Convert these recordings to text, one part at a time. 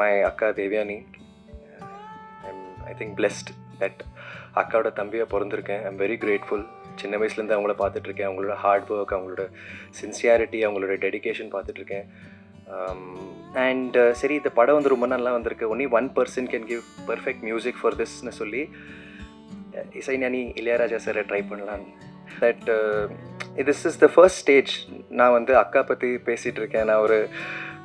My அக்கா Devyani I'm I think blessed that அக்காவோட தம்பியை பிறந்திருக்கேன். ஐம் வெரி கிரேட்ஃபுல் சின்ன வயசுலேருந்து அவங்கள பார்த்துட்ருக்கேன். அவங்களோட ஹார்ட் ஒர்க் அவங்களோட சின்சியாரிட்டி அவங்களோட டெடிகேஷன் பார்த்துட்ருக்கேன். Um, அண்ட் uh, சரி இந்த படம் வந்து ரொம்ப நல்லா வந்திருக்கு. Only one person can give perfect music for திஸ்னு சொல்லி இசைஞானி இளையராஜா சாரை ட்ரை பண்ணலாம் that this is the first stage நான் வந்து அக்கா பற்றி பேசிகிட்டு இருக்கேன் நான் ஒரு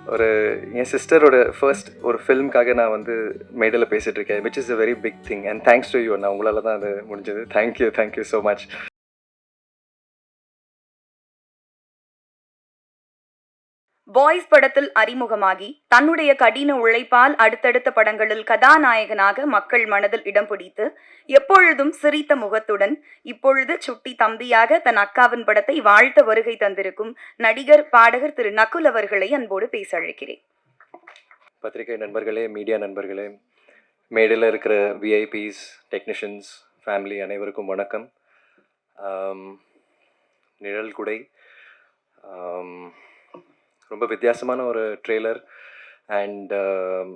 ஒரு என் சிஸ்டரோட ஃபர்ஸ்ட் ஒரு ஃபிலிம்காக நான் வந்து மேடையில் பேசிகிட்டு இருக்கேன் which is a very big thing and thanks to you நான் உங்களால் தான் அது முடிஞ்சது. Thank you thank you so much Boys படத்தில் அறிமுகமாகி தன்னுடைய கடின உழைப்பால் அடுத்தடுத்த படங்களில் கதாநாயகனாக மக்கள் மனதில் இடம் பிடித்து எப்பொழுதும் சிரித்த முகத்துடன் இப்பொழுது சுட்டி தம்பியாக தன் அக்காவின் படத்தை வாழ்த்த வருகை தந்திருக்கும் நடிகர் பாடகர் திரு நகுல் அவர்களை அன்போடு பேச அழைக்கிறேன் பத்திரிகை நண்பர்களே மீடியா நண்பர்களே மேடையில் இருக்கிற விஐபிஸ் டெக்னீஷியன்ஸ் ஃபேமிலி அனைவருக்கும் வணக்கம். நிழல் குடை. ரொம்ப வித்தியாசமான ஒரு ட்ரெய்லர் அண்ட் um,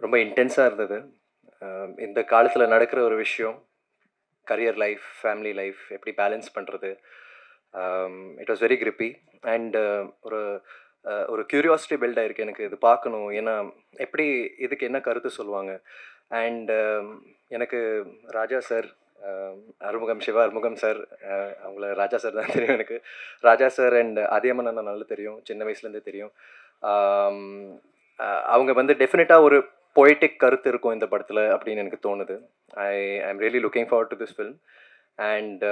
ரொம்ப இன்டென்ஸாக இருந்தது. Um, இந்த காலத்தில் நடக்கிற ஒரு விஷயம் கரியர் லைஃப் ஃபேமிலி லைஃப் எப்படி பேலன்ஸ் பண்ணுறது it was very gripping and ஒரு uh, ஒரு க்யூரியாசிட்டி பில்ட் ஆகிருக்கு எனக்கு இது பார்க்கணும். ஏன்னா எப்படி இதுக்கு என்ன கருத்து சொல்லுவாங்க? அண்ட் um, எனக்கு ராஜா சார் அறுமுகம் சிவா அறுமுகம் சார் அவங்கள ராஜா சார் தான் தெரியும் எனக்கு. ராஜா சார் அண்ட் அதியமன் அண்ணா நல்லா தெரியும் சின்ன வயசுலேருந்தே தெரியும். அவங்க வந்து டெஃபினட்டாக ஒரு பொய்டிக் கருத்து இருக்கும் இந்த படத்தில் அப்படின்னு எனக்கு தோணுது. I I am really looking forward to this film and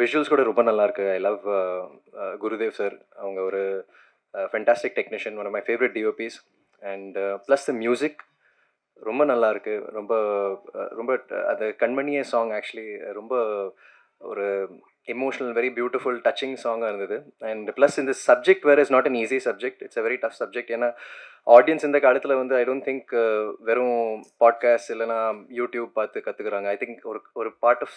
visuals கூட ரொம்ப நல்லா இருக்குது ஐ லவ் குருதேவ் சார் அவங்க ஒரு fantastic technician one of my favourite DOPs and plus the music ரொம்ப நல்லா இருக்கு ரொம்ப ரொம்ப அது கண்மணியே சாங் ஆக்சுவலி ரொம்ப ஒரு எமோஷனல் வெரி பியூட்டிஃபுல் டச்சிங் சாங்காக இருந்தது. அண்ட் ப்ளஸ் இந்த subject where is not an easy subject it's a very tough subject ஏன்னா ஆடியன்ஸ் இந்த காலத்தில் வந்து ஐ டோன்ட் திங்க் வெறும் பாட்காஸ்ட் இல்லைனா யூடியூப் பார்த்து கற்றுக்குறாங்க ஐ திங்க் ஒரு ஒரு பார்ட் ஆஃப்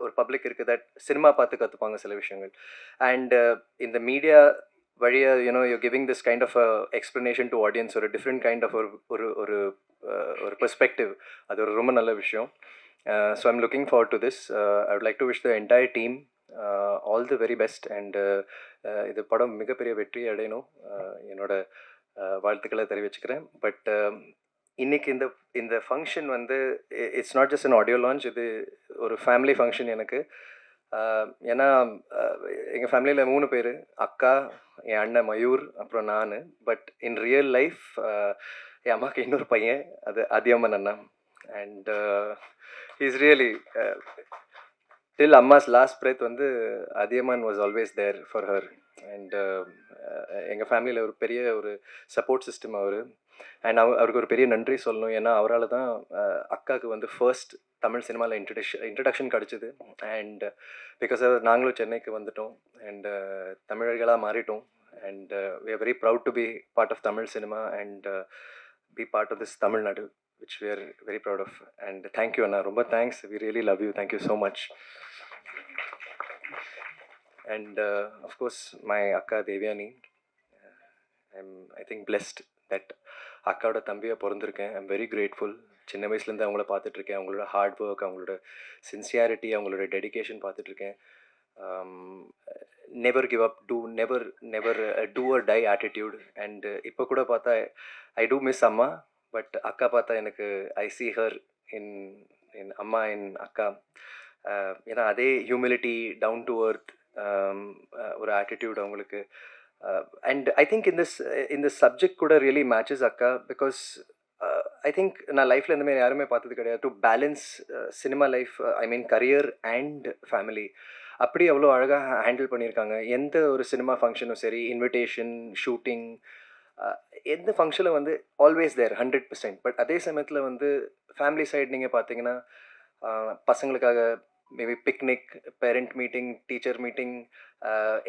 ஒரு பப்ளிக் இருக்குது தட் சினிமா பார்த்து கற்றுப்பாங்க சில விஷயங்கள். அண்ட் இந்த மீடியா வழியா you know you giving this kind of explanation to audience ஒரு டிஃப்ரெண்ட் கைண்ட் ஆஃப் ஒரு ஒரு ஒரு uh, ஒரு பெர்ஸ்பெக்டிவ் அது ஒரு ரொம்ப நல்ல விஷயம். So I'm looking for to this I would like to wish the entire team all the very best and இது படம் மிகப்பெரிய வெற்றி அடையணும். Uh, என்னோட uh, வாழ்த்துக்களை தெரிவிச்சுக்கிறேன். பட் um, இன்னைக்கு இந்த இந்த ஃபங்க்ஷன் வந்து it's not just an audio launch இது ஒரு ஃபேமிலி ஃபங்க்ஷன் எனக்கு. ஏன்னா எங்கள் ஃபேமிலியில் மூணு பேர். அக்கா என் அண்ணன் மயூர் அப்புறம் நான். பட் இன் ரியல் லைஃப் என் அம்மாவுக்கு இன்னொரு பையன். அது அதியம்மன் அண்ணா. அண்ட் இஸ் ரியலி டில் அம்மாஸ் லாஸ்ட் பிரேத் வந்து Athiyaman was always there for her and எங்கள் ஃபேமிலியில் ஒரு பெரிய ஒரு சப்போர்ட் சிஸ்டம் அவர். அண்ட் அவ அவருக்கு ஒரு பெரிய நன்றி சொல்லணும். ஏன்னா அவரால் தான் அக்காவுக்கு வந்து ஃபர்ஸ்ட் தமிழ் சினிமாவில் இன்ட்ரடக்ஷன் இன்ட்ரடக்ஷன் கிடச்சிது. அண்ட் பிகாஸ் நாங்களும் சென்னைக்கு வந்துட்டோம். அண்ட் தமிழர்களாக மாறிட்டோம். And we are very proud to be part of Tamil cinema. And be part of this Tamil Nadu which we are very proud of and thank you அண்ணா. ரொம்ப thanks we really love you thank you so much and of course my அக்கா Devyani. I'm I think blessed that அக்காவோட தம்பியாக பிறந்திருக்கேன். I'm very grateful சின்ன வயசுலேருந்து அவங்கள பார்த்துட்ருக்கேன். அவங்களோட hard work அவங்களோட சின்சியாரிட்டி அவங்களோட டெடிகேஷன் பார்த்துட்ருக்கேன். Never give up do never never do or die attitude and இப்போ கூட பார்த்தா ஐ டூ மிஸ் அம்மா பட் அக்கா பார்த்தா எனக்கு ஐ சி ஹர் இன் இன் அம்மா இன் அக்கா. Uh, ஏன்னா அதே ஹியூமிலிட்டி டவுன் டு அர்த் ஒரு ஆட்டிடியூட் அவங்களுக்கு. அண்ட் ஐ திங்க் இந்த இந்த சப்ஜெக்ட் கூட ரியலி மேட்சஸ் அக்கா பிகாஸ் ஐ திங்க் நான் லைஃப்பில் இந்த மாதிரி யாருமே பார்த்தது கிடையாது to balance cinema life I mean career and family அப்படி அவ்வளோ அழகாக ஹேண்டில் பண்ணியிருக்காங்க எந்த ஒரு சினிமா ஃபங்க்ஷனும் சரி இன்விடேஷன் ஷூட்டிங் எந்த ஃபங்க்ஷனில் வந்து always there hundred percent but அதே சமயத்தில் வந்து ஃபேமிலி சைடு நீங்கள் பார்த்தீங்கன்னா பசங்களுக்காக maybe picnic parent meeting teacher meeting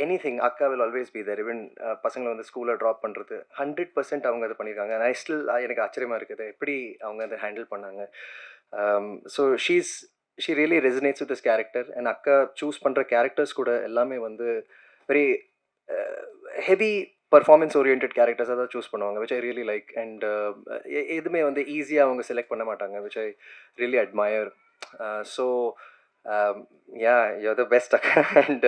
anything அக்கா will always be there even பசங்களை வந்து ஸ்கூலில் ட்ராப் பண்ணுறது ஹண்ட்ரட் பர்சன்ட் அவங்க அதை பண்ணியிருக்காங்க ஐ ஸ்டில் எனக்கு ஆச்சரியமாக இருக்குது. எப்படி அவங்க அதை ஹேண்டில் பண்ணாங்க? So she's she really resonates with this character and அக்கா சூஸ் பண்ணுற கேரக்டர்ஸ் கூட எல்லாமே வந்து வெரி ஹெவி பர்ஃபார்மன்ஸ் ஓரியன்ட் கேரக்டர்ஸாக தான் சூஸ் பண்ணுவாங்க which I really like and எதுவுமே வந்து ஈஸியாக அவங்க செலக்ட் பண்ண மாட்டாங்க which I really admire so yeah you the best அக்கா அண்ட்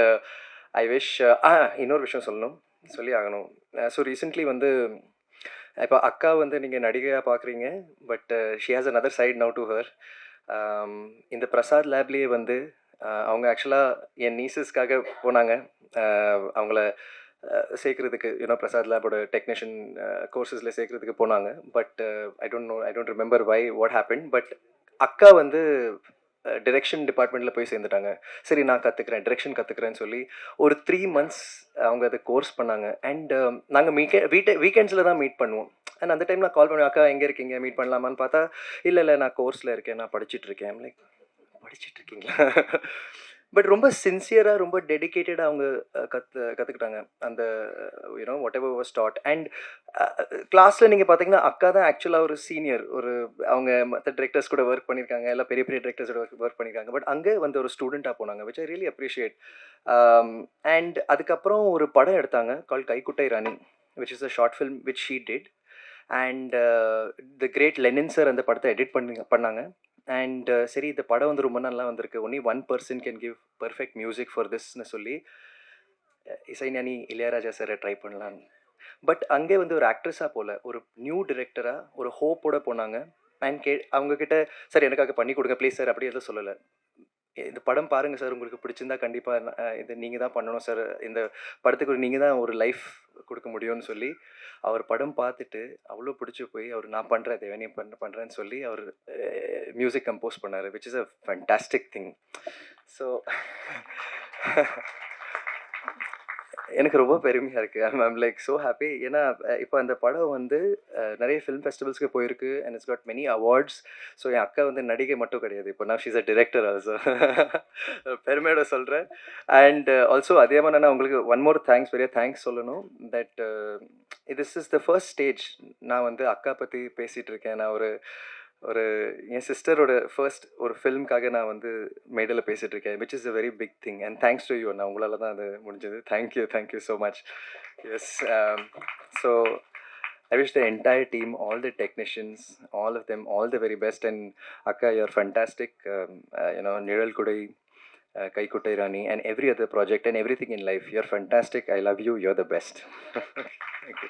ஐ விஷ் ஆ இன்னொரு விஷயம் சொல்லணும். சொல்லி ஆகணும் ஸோ uh, ரீசெண்ட்லி வந்து இப்போ அக்கா வந்து நீங்கள் நடிகையாக பார்க்குறீங்க but she uh, has another side now to her இந்த பிரசாத் லேப்லேயே வந்து uh, அவங்க ஆக்சுவலாக என் நீசஸ்க்காக போனாங்க. அவங்கள சேர்க்குறதுக்கு சேர்க்கறதுக்கு யூனோ பிரசாத் லேபோட டெக்னீஷியன் கோர்சஸில் சேர்க்குறதுக்கு போனாங்க. But I don't know I don't remember why what happen but அக்கா வந்து டிரெக்ஷன் டிபார்ட்மெண்ட்டில் போய் சேர்ந்துட்டாங்க. சரி நான் கற்றுக்குறேன் டிரெக்ஷன் கற்றுக்குறேன்னு சொல்லி ஒரு த்ரீ மந்த்ஸ் அவங்க அதை கோர்ஸ் பண்ணாங்க. அண்ட் நாங்கள் மீக்கே வீட்டை வீக்கெண்ட்ஸில் தான் மீட் பண்ணுவோம். அண்ட் அந்த டைம் நான் கால் பண்ணுவேன் அக்கா எங்கே இருக்கீங்க? மீட் பண்ணலாமான்னு பார்த்தா இல்லை இல்லை நான் கோர்ஸில் இருக்கேன். நான் படிச்சுட்டு இருக்கேன். லைக் படிச்சுட்டு இருக்கீங்களா? பட் ரொம்ப சின்சியராக ரொம்ப டெடிக்கேட்டடாக அவங்க கற்று கற்றுக்கிட்டாங்க அந்த you know whatever was taught and கிளாஸில் நீங்கள் பார்த்தீங்கன்னா அக்கா தான் ஆக்சுவலாக ஒரு சீனியர் ஒரு அவங்க மற்ற டிரெக்டர்ஸ் கூட ஒர்க் பண்ணியிருக்காங்க எல்லாம் பெரிய பெரிய டிரெக்டர்ஸோட ஒர்க் பண்ணியிருக்காங்க பட் அங்கே வந்து ஒரு ஸ்டூடெண்ட்டாக போனாங்க which I really appreciate and அதுக்கப்புறம் ஒரு படம் எடுத்தாங்க Kaal Kaikuttai Rani which is a short film which she did and the great Lenin sir அந்த படத்தை எடிட் பண்ணி பண்ணாங்க. அண்ட் uh, சரி இந்த படம் வந்து ரொம்ப நல்லா வந்திருக்கு. Only one person can give perfect music for திஸ்னு சொல்லி இசைஞானி இளையராஜா சாரை ட்ரை பண்ணலான்னு. பட் அங்கே வந்து ஒரு ஆக்ட்ரஸாக போல ஒரு நியூ டிரெக்டராக ஒரு ஹோப்போட போனாங்க. அண்ட் கே அவங்கக்கிட்ட சார் எனக்காக பண்ணி கொடுங்க ப்ளீஸ் சார் அப்படி எதுவும் சொல்லலை. இந்த படம் பாருங்கள் சார் உங்களுக்கு பிடிச்சிருந்தா கண்டிப்பாக இது நீங்கள் தான் பண்ணணும் சார். இந்த படத்துக்கு நீங்கள் தான் ஒரு லைஃப் கொடுக்க முடியும்னு சொல்லி அவர் படம் பார்த்துட்டு அவ்வளோ பிடிச்சி போய் அவர் நான் பண்ணுறேன் தேவனி பண்ண பண்ணுறேன்னு சொல்லி அவர் மியூசிக் கம்போஸ் பண்ணார் which is a fantastic thing so எனக்கு ரொம்ப பெருமையாக இருக்குது ஐம் லைக் ஸோ ஹாப்பி ஏன்னா இப்போ அந்த படம் வந்து நிறைய ஃபிலிம் ஃபெஸ்டிவல்ஸ்க்கு போயிருக்கு and it's got many awards so என் அக்கா வந்து நடிகை மட்டும் கிடையாது. இப்போ நான் ஷீஸ் அ டிரெக்டர் ஆல்சோ பெருமையோட சொல்கிறேன் அண்ட் ஆல்சோ அதே மாதிரி நான் உங்களுக்கு ஒன் மோர் தேங்க்ஸ் பெரிய தேங்க்ஸ் சொல்லணும். That this is the first stage நான் வந்து அக்கா பற்றி பேசிகிட்டு இருக்கேன். நான் ஒரு ஒரு என் சிஸ்டரோட ஃபர்ஸ்ட் ஒரு ஃபிலிம்காக நான் வந்து மேடையில் பேசிகிட்டு இருக்கேன் which is a very big thing and thanks to you நான் உங்களால் தான் அது முடிஞ்சது thank you thank you so much yes so I wish the entire team all the technicians all of them all the very best and அக்கா you are fantastic you know நிழல் குடை கைக்குட்டை ராணி and every other project and everything in life you are fantastic I love you you are the best thank you